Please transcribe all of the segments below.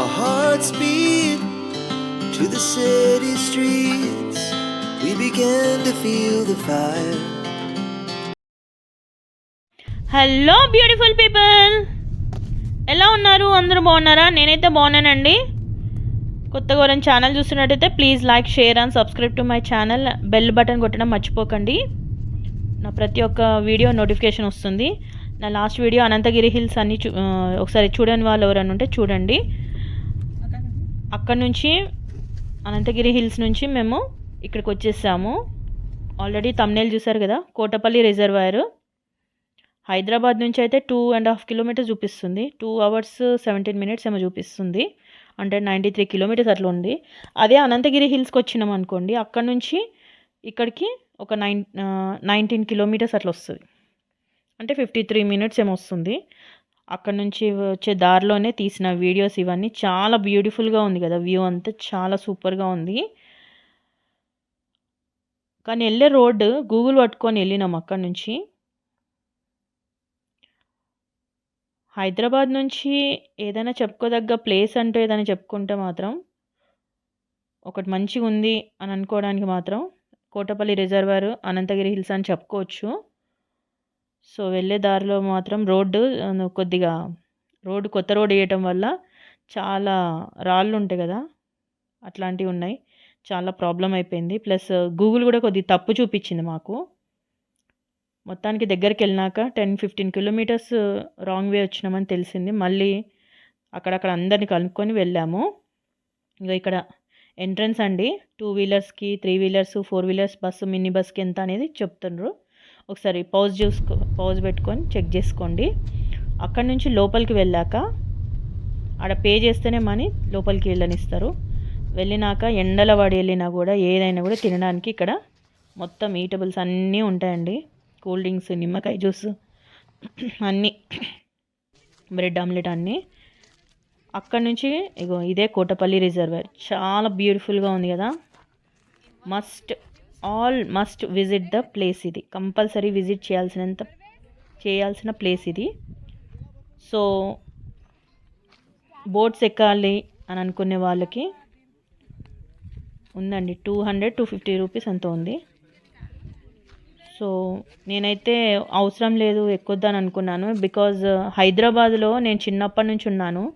Our hearts beat to the city streets. We began to feel the fire. Hello beautiful people ఎలా ఉన్నారు? అందరూ బాగున్నారా? నేనైతే బాగున్నానండి. కొత్తగా ఎవరైనా ఛానల్ చూస్తున్నట్టయితే please like share and subscribe to my channel. Bell button కొట్టడం మర్చిపోకండి. నా ప్రతి ఒక్క వీడియో నోటిఫికేషన్ వస్తుంది. నా లాస్ట్ వీడియో అనంతగిరి హిల్స్ అన్ని చూ ఒకసారి చూడని వాళ్ళు ఎవరైనా ఉంటే చూడండి. అక్కడ నుంచి అనంతగిరి హిల్స్ నుంచి మేము ఇక్కడికి వచ్చేసాము. ఆల్రెడీ తమ్నేల్ చూసారు కదా? కోటపల్లి రిజర్వాయర్. హైదరాబాద్ నుంచి అయితే టూ అండ్ హాఫ్ కిలోమీటర్స్ చూపిస్తుంది. టూ అవర్స్ సెవెంటీన్ మినిట్స్ ఏమో చూపిస్తుంది. అంటే నైంటీ త్రీ కిలోమీటర్స్ అట్లా ఉంది. అదే అనంతగిరి హిల్స్కి వచ్చినాం అనుకోండి అక్కడ నుంచి ఇక్కడికి ఒక నైన్ నైన్టీన్ కిలోమీటర్స్ అట్లా వస్తుంది. అంటే ఫిఫ్టీ త్రీ మినిట్స్ ఏమో వస్తుంది. అక్కడ నుంచి వచ్చే దారిలోనే తీసిన వీడియోస్ ఇవన్నీ చాలా బ్యూటిఫుల్గా ఉంది కదా. వ్యూ అంతా చాలా సూపర్గా ఉంది. కానీ వెళ్ళే రోడ్డు గూగుల్ పట్టుకొని వెళ్ళినాం అక్కడ నుంచి. హైదరాబాద్ నుంచి ఏదైనా చెప్పుకోదగ్గ ప్లేస్ అంటూ ఏదైనా చెప్పుకుంటే మాత్రం ఒకటి మంచిగా ఉంది అని అనుకోవడానికి మాత్రం కోటపల్లి రిజర్వాయర్ అనంతగిరి హిల్స్ అని చెప్పుకోవచ్చు. సో వెళ్ళే దారిలో మాత్రం రోడ్డు కొద్దిగా రోడ్డు కొత్త రోడ్ వేయటం వల్ల చాలా రాళ్ళు ఉంటాయి కదా అట్లాంటివి ఉన్నాయి. చాలా ప్రాబ్లం అయిపోయింది. ప్లస్ గూగుల్ కూడా కొద్దిగా తప్పు చూపించింది మాకు. మొత్తానికి దగ్గరికి వెళ్ళినాక ten fifteen kilometres wrong way వచ్చినామని తెలిసింది. మళ్ళీ అక్కడక్కడ అందరిని కనుక్కొని వెళ్ళాము. ఇంకా ఇక్కడ ఎంట్రన్స్ అండి. Two వీలర్స్కి three wheelers four wheelers bus mini బస్కి ఎంత అనేది చెప్తుండ్రు. ఒకసారి పౌజ్ చూసుకో పౌజ్ పెట్టుకొని చెక్ చేసుకోండి. అక్కడి నుంచి లోపలికి వెళ్ళాక ఆడ పే చేస్తేనే మనీ లోపలికి వెళ్ళనిస్తారు. వెళ్ళినాక ఎండల పడి వెళ్ళినా కూడా ఏదైనా కూడా తినడానికి ఇక్కడ మొత్తం ఈటబుల్స్ అన్నీ ఉంటాయండి. కూల్ డ్రింక్స్ నిమ్మకాయ జ్యూస్ అన్నీ బ్రెడ్ ఆమ్లెట్ అన్నీ. అక్కడి నుంచి ఇగో ఇదే కోటపల్లి రిజర్వేర్ చాలా బ్యూటిఫుల్గా ఉంది కదా. Must all must visit the place ఇది. కంపల్సరీ విజిట్ చేయాల్సినంత చేయాల్సిన ప్లేస్ ఇది. సో బోట్స్ ఎక్కాలి అని అనుకునే వాళ్ళకి ఉందండి. Two hundred two fifty rupees అంత ఉంది. సో నేనైతే అవసరం లేదు ఎక్కొద్దని అనుకున్నాను. బికాజ్ హైదరాబాద్లో నేను చిన్నప్పటి నుంచి ఉన్నాను.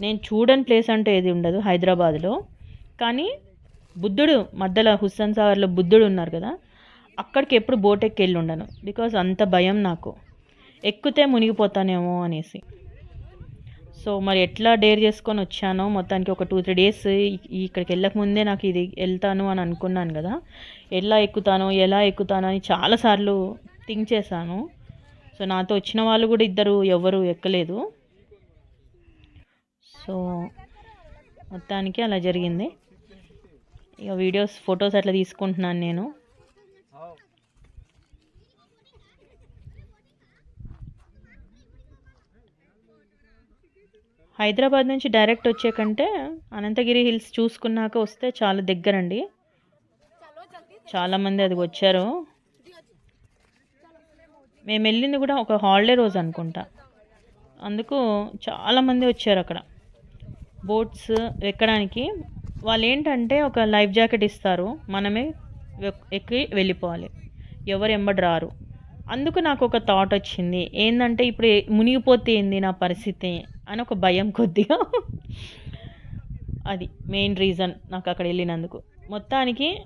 నేను చూడని ప్లేస్ అంటే ఏది ఉండదు హైదరాబాద్లో. కానీ బుద్ధుడు మధ్యలో హుస్సేన్ సాగర్లో బుద్ధుడు ఉన్నారు కదా అక్కడికి ఎప్పుడు బోట్ వెళ్ళి ఉండను బికాజ్ అంత భయం నాకు. ఎక్కితే మునిగిపోతానేమో అనేసి. సో మరి ఎట్లా డేర్ చేసుకొని వచ్చానో మొత్తానికి ఒక టూ త్రీ డేస్ ఇక్కడికి వెళ్ళక ముందే నాకు ఇది వెళ్తాను అని అనుకున్నాను కదా. ఎలా ఎక్కుతానో ఎలా ఎక్కుతానో అని చాలాసార్లు థింక్ చేశాను. సో నాతో వచ్చిన వాళ్ళు కూడా ఇద్దరు ఎవరు ఎక్కలేదు. సో మొత్తానికి అలా జరిగింది. ఇక వీడియోస్ ఫొటోస్ అట్లా తీసుకుంటున్నాను నేను. హైదరాబాద్ నుంచి డైరెక్ట్ వచ్చేకంటే అనంతగిరి హిల్స్ చూసుకున్నాక వస్తే చాలా దగ్గరండి. చాలామంది అది వచ్చారు. మేము వెళ్ళింది కూడా ఒక హాలిడే రోజు అనుకుంటా. అందుకు చాలామంది వచ్చారు అక్కడ. బోట్స్ ఎక్కడానికి వాళ్ళు ఏంటంటే ఒక లైఫ్ జాకెట్ ఇస్తారు. మనమే ఎక్కి వెళ్ళిపోవాలి. ఎవరు ఎంబడి రారు అందుకు నాకు ఒక థాట్ వచ్చింది. ఏంటంటే ఇప్పుడు మునిగిపోతే ఏంది నా పరిస్థితి అని ఒక భయం కొద్దిగా. అది మెయిన్ రీజన్ నాకు అక్కడ వెళ్ళినందుకు. మొత్తానికి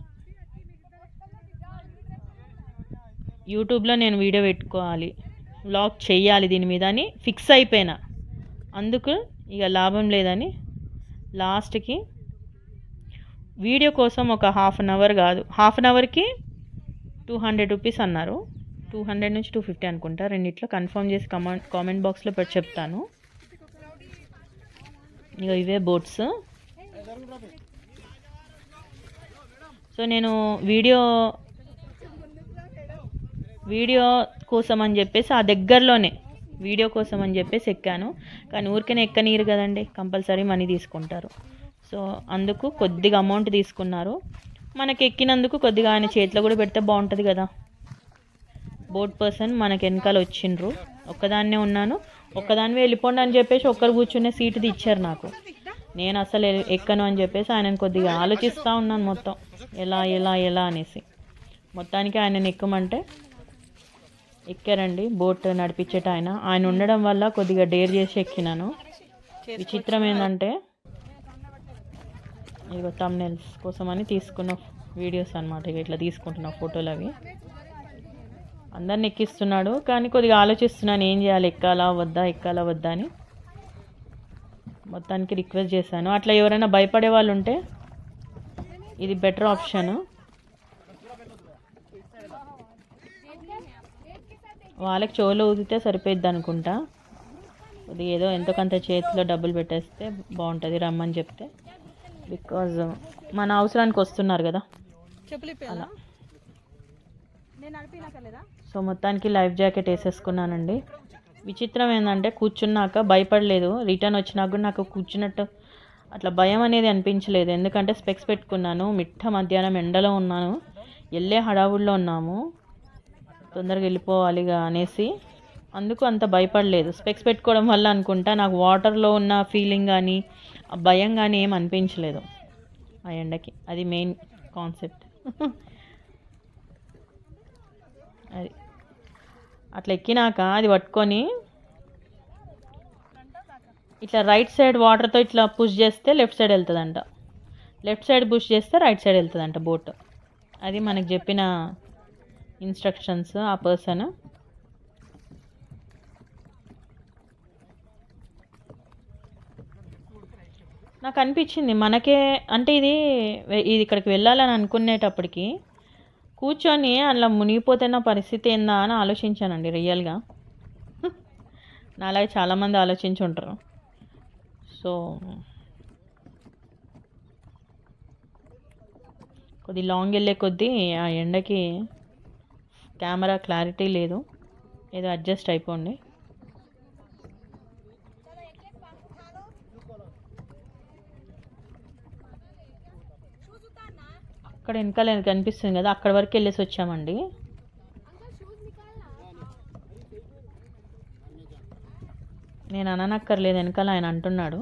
యూట్యూబ్లో నేను వీడియో పెట్టుకోవాలి. వ్లాగ్ చేయాలి దీని మీద అని ఫిక్స్ అయిపోయినా. అందుకు ఇక లాభం లేదని లాస్ట్కి వీడియో కోసం ఒక హాఫ్ అన్ అవర్ కాదు. హాఫ్ అన్ అవర్కి టూ హండ్రెడ్ రూపీస్ అన్నారు. టూ హండ్రెడ్ నుంచి టూ ఫిఫ్టీ అనుకుంటా. రెండిట్లో కన్ఫర్మ్ చేసి కమెంట్ కామెంట్ బాక్స్లో పెట్టి చెప్తాను. ఇక ఇవే బోట్స్. సో నేను వీడియో వీడియో కోసం అని చెప్పేసి ఆ దగ్గరలోనే వీడియో కోసం అని చెప్పేసి ఎక్కాను. కానీ ఊరికనే ఎక్కనీరు కదండి కంపల్సరీ మనీ తీసుకుంటారు. సో అందుకు కొద్దిగా అమౌంట్ తీసుకున్నారు. మనకి ఎక్కినందుకు కొద్దిగా ఆయన చేతిలో కూడా పెడితే బాగుంటుంది కదా. బోట్ పర్సన్ మనకి వెనకాల వచ్చిండ్రు. ఒక్కదాన్నే ఉన్నాను. ఒక్కదాన్ని వెళ్ళిపోండి అని చెప్పేసి ఒక్కరు కూర్చునే సీటు ఇచ్చారు నాకు. నేను అసలు ఎక్కను అని చెప్పేసి ఆయన కొద్దిగా ఆలోచిస్తూ ఉన్నాను మొత్తం. ఎలా ఎలా ఎలా అనేసి. మొత్తానికి ఆయనను ఎక్కమంటే ఎక్కారండి. బోట్ నడిపించేట ఆయన. ఆయన ఉండడం వల్ల కొద్దిగా డేర్ చేసి ఎక్కినాను. విచిత్రం ఏంటంటే ఇగో తమ్నెల్స్ అని తీసుకున్న వీడియోస్ అనమాట ఇక ఇట్లా తీసుకుంటున్న ఫోటోలు అవి. అందరిని ఎక్కిస్తున్నాడు కానీ కొద్దిగా ఆలోచిస్తున్నాను ఏం చేయాలి ఎక్కాలా వద్దా ఎక్కాలా వద్దా అని. మొత్తానికి రిక్వెస్ట్ చేశాను. అట్లా ఎవరైనా భయపడే వాళ్ళు ఉంటే ఇది బెటర్ ఆప్షన్ వాళ్ళకి చెవులో ఊదితే సరిపోయిద్ది అనుకుంటా. కొద్దిగా ఏదో ఎంతో కొంత చేతిలో డబ్బులు పెట్టేస్తే బాగుంటుంది రమ్మని చెప్తే. బికాజ్ మన అవసరానికి వస్తున్నారు కదా. అలా. సో మొత్తానికి లైఫ్ జాకెట్ వేసేసుకున్నానండి. విచిత్రం ఏంటంటే కూర్చున్నాక భయపడలేదు. రిటర్న్ వచ్చినాక కూడా నాకు కూర్చున్నట్టు అట్లా భయం అనేది అనిపించలేదు. ఎందుకంటే స్పెక్స్ పెట్టుకున్నాను. మిట్ట మధ్యాహ్నం ఎండలో ఉన్నాను. వెళ్ళే హడావుడిలో ఉన్నాము. తొందరగా వెళ్ళిపోవాలిగా అనేసి. అందుకు అంత భయపడలేదు. స్పెక్స్ పెట్టుకోవడం వల్ల అనుకుంటా నాకు వాటర్లో ఉన్న ఫీలింగ్ కానీ భయం కానీ ఏం అనిపించలేదు ఆ ఎండకి. అది మెయిన్ కాన్సెప్ట్ అది. అట్లా ఎక్కినాక అది పట్టుకొని ఇట్లా రైట్ సైడ్ వాటర్తో ఇట్లా పుష్ చేస్తే లెఫ్ట్ సైడ్ వెళ్తుందంట. లెఫ్ట్ సైడ్ పుష్ చేస్తే రైట్ సైడ్ వెళ్తుందంట బోట్ అది మనకు చెప్పిన ఇన్స్ట్రక్షన్స్ ఆ పర్సన్ నాకు అనిపించింది మనకే అంటే ఇది ఇది ఇక్కడికి వెళ్ళాలని అనుకునేటప్పటికి కూర్చొని అలా మునిగిపోతే నా పరిస్థితి ఏందా అని ఆలోచించానండి రియల్గా. నాలాగే చాలామంది ఆలోచించి ఉంటారు సో కొద్ది లాంగ్ వెళ్ళే కొద్దీ ఆ ఎండకి కెమెరా క్లారిటీ లేదు. ఏదో అడ్జస్ట్ అయిపోండి. అక్కడ వెనకాల కనిపిస్తుంది కదా అక్కడ వరకు వెళ్ళేసి వచ్చామండి. నేను అననక్కర్లేదు వెనకాల ఆయన అంటున్నాడు.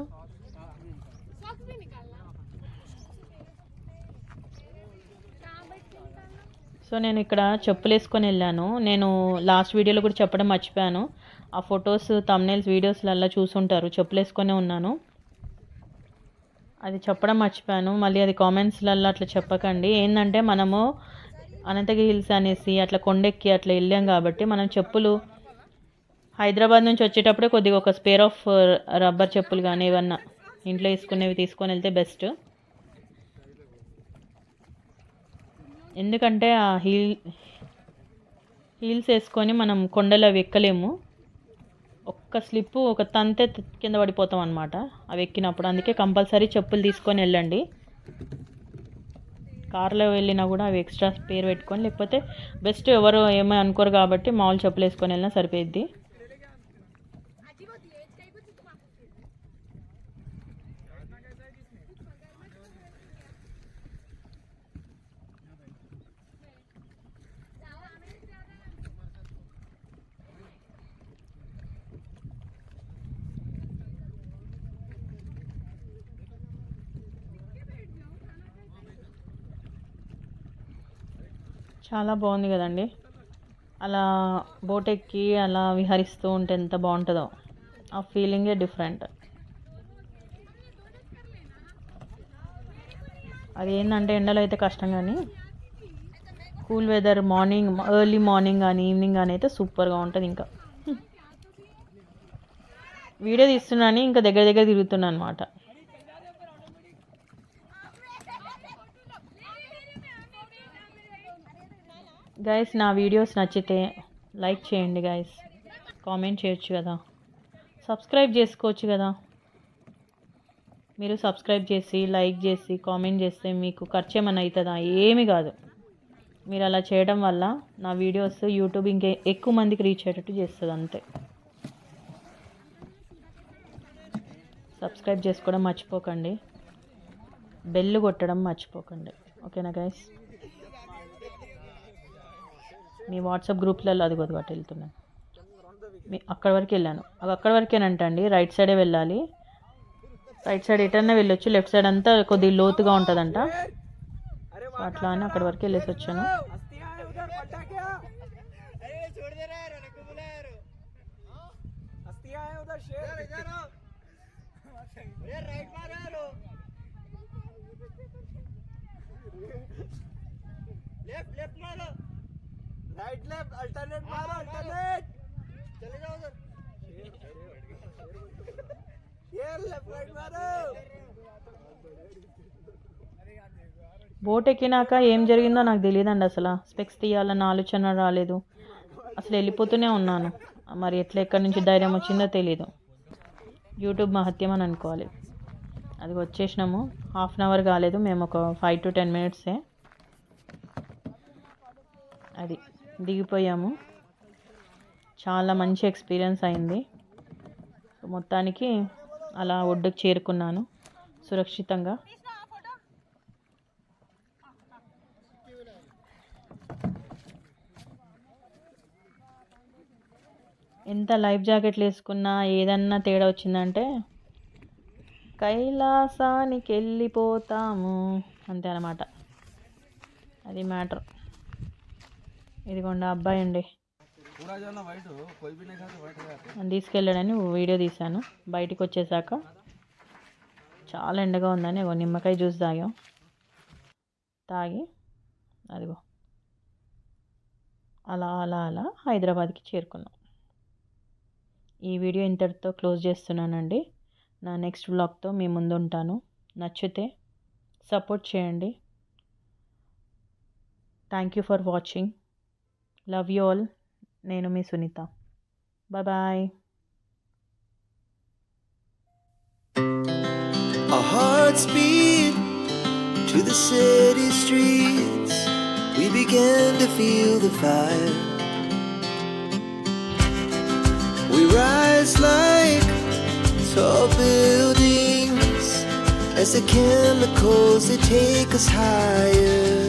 సో నేను ఇక్కడ చెప్పులు వేసుకొని వెళ్ళాను. నేను లాస్ట్ వీడియోలో కూడా చెప్పడం మర్చిపోయాను. ఆ ఫొటోస్ తమ్నైల్స్ వీడియోస్లల్లా చూసుంటారు. చెప్పులు వేసుకొనే ఉన్నాను. అది చెప్పడం మర్చిపోయాను. మళ్ళీ అది కామెంట్స్లలో అట్లా చెప్పకండి. ఏంటంటే మనము అనంతగిరి హిల్స్ అనేసి అట్లా కొండెక్కి అట్లా వెళ్ళాం కాబట్టి మనం చెప్పులు హైదరాబాద్ నుంచి వచ్చేటప్పుడే కొద్దిగా ఒక స్పేర్ ఆఫ్ రబ్బర్ చెప్పులు కానీ ఏమన్నా ఇంట్లో వేసుకునేవి తీసుకొని వెళ్తే బెస్ట్. ఎందుకంటే ఆ హీల్ హీల్స్ వేసుకొని మనం కొండలు అవి ఎక్కలేము. ఒక్క స్లిప్ ఒక తంతే కింద పడిపోతాం అనమాట అవి ఎక్కినప్పుడు అందుకే కంపల్సరీ చెప్పులు తీసుకొని వెళ్ళండి. కార్లో వెళ్ళినా కూడా అవి ఎక్స్ట్రా స్పేర్ పెట్టుకొని లేకపోతే బెస్ట్ ఎవరు ఏమీ అనుకోరు కాబట్టి మామూలు చెప్పులు వేసుకొని వెళ్ళినా సరిపోయిద్ది. చాలా బాగుంది కదండి. అలా బోట్ ఎక్కి అలా విహరిస్తూ ఉంటే ఎంత బాగుంటుందో. ఆ ఫీలింగే డిఫరెంట్ అది ఏంటంటే ఎండలో అయితే కష్టం కానీ cool weather morning early morning కానీ ఈవినింగ్ కానీ అయితే సూపర్గా ఉంటుంది ఇంకా. వీడియో తీస్తున్నాను ఇంకా దగ్గర దగ్గర తిరుగుతున్నాను అనమాట గైస్ నా వీడియోస్ నచ్చితే లైక్ చేయండి గైస్ కామెంట్ చేయొచ్చు కదా. సబ్స్క్రైబ్ చేసుకోవచ్చు కదా. మీరు సబ్స్క్రైబ్ చేసి లైక్ చేసి కామెంట్ చేస్తే మీకు ఖర్చు ఏమైనా అవుతుందా ఏమీ కాదు. మీరు అలా చేయడం వల్ల నా వీడియోస్ యూట్యూబ్ ఇంకే ఎక్కువ మందికి రీచ్ అయ్యేటట్టు చేస్తుంది అంతే. సబ్స్క్రైబ్ చేసుకోవడం మర్చిపోకండి. బెల్ కొట్టడం మర్చిపోకండి. ఓకేనా గైస్ మీ వాట్సాప్ గ్రూప్లలో అది కొద్దిగా వెళ్తున్నాను మీ- అక్కడి వరకు వెళ్ళాను అది అక్కడి వరకేనంట అండి రైట్ సైడే వెళ్ళాలి రైట్ సైడ్ ఎటన్నా వెళ్ళొచ్చు లెఫ్ట్ సైడ్ అంతా కొద్దిగా లోతుగా ఉంటుందంట సో అట్లా అని అక్కడి వరకు వెళ్ళేసి వచ్చాను लेफ्ट लेफ्ट मारो राइट लेफ्ट अल्टरनेट मारो अल्टरनेट चले जाओ उधर ये लेफ्ट राइट मारो బోట్ ఎక్కినాక ఏం జరిగిందో నాకు తెలియదండి అసలు స్పెక్స్ తీయాలన్న ఆలోచన రాలేదు అసలు వెళ్ళిపోతూనే ఉన్నాను మరి ఎట్లా ఎక్కడి నుంచి ధైర్యం వచ్చిందో తెలియదు యూట్యూబ్ మహత్యం అని అనుకోవాలి అది వచ్చేసినాము హాఫ్ అన్ అవర్ కాలేదు మేము ఒక ఫైవ్ టు టెన్ మినిట్సే అది దిగిపోయాము. చాలా మంచి ఎక్స్పీరియన్స్ అయింది. మొత్తానికి అలా ఒడ్డుకు చేరుకున్నాను సురక్షితంగా. ఎంత లైఫ్ జాకెట్లు వేసుకున్నా ఏదన్నా తేడా వచ్చిందంటే కైలాసానికి వెళ్ళిపోతాము అంతే అన్నమాట. అది మ్యాటర్. ఇదిగోండి అబ్బాయి అండి. తీసుకెళ్ళాడని వీడియో తీశాను. బయటికి వచ్చేసాక చాలా ఎండగా ఉందని నిమ్మకాయ జ్యూస్ తాగాం. తాగి అదిగో. అలా అలా అలా హైదరాబాద్కి చేరుకున్నాం. ఈ వీడియో ఇంతటితో క్లోజ్ చేస్తున్నానండి. నా నెక్స్ట్ వ్లాగ్తో మీ ముందు ఉంటాను. నచ్చితే సపోర్ట్ చేయండి. Thank you for watching love you all నేను మీ Sunitha bye bye Our hearts beat to the city streets. We began to feel the fire. We rise like tall buildings as the chemicals they take us higher.